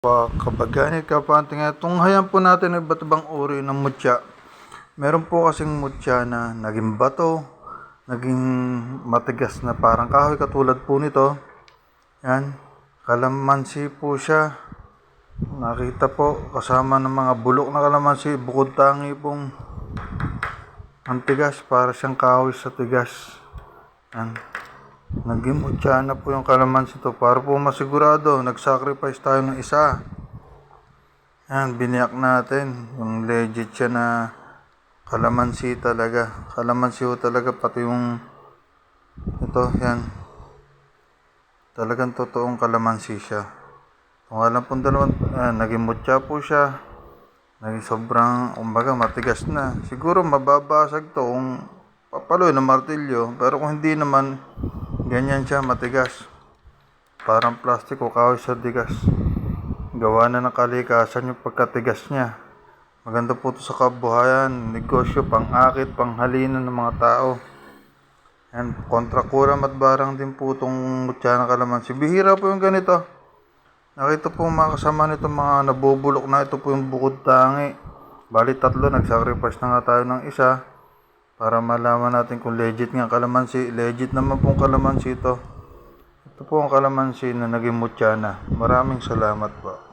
Pa, kabagani, kapanting itong hayan po natin iba't ibang uri ng mutya. Meron po kasing mutya na naging bato, naging matigas na parang kahoy katulad po nito. Yan, kalamansi po siya. Nakita po kasama ng mga bulok na kalamansi, bukod tangi pong ang tigas para siyang kahoy sa tigas. Yan. Naging mutya na po yung kalamansi to para po masigurado, nag-sacrifice tayo ng isa. Yan, biniyak natin. Yung legit siya na kalamansi talaga. Kalamansi ho talaga, pati yung ito, yan. Talagang totoong kalamansi siya. Kung alam pong dalawang, ah, naging mutya po siya. Naging sobrang, umbaga, matigas na. Siguro mababasag to kung papaloy ng martilyo. Pero kung hindi naman, ganyan siya, matigas. Parang plastic o kahoy sa tigas. Gawa na ng kalikasan yung pagkatigas niya. Maganda po to sa kabuhayan, negosyo, pang-akit, panghalinan ng mga tao. Yan, kontra kuram at barang din po itong mutya ng kalamansi. Bihira po yung ganito. Nakita po mga kasama nito mga nabubulok na ito po yung bukod tangi. Bali tatlo, nag-sacrifice na nga tayo ng isa para malaman natin kung legit nga kalamansi. Legit naman pong kalamansi ito. Ito po ang kalamansi na naging mutya na. Maraming salamat po.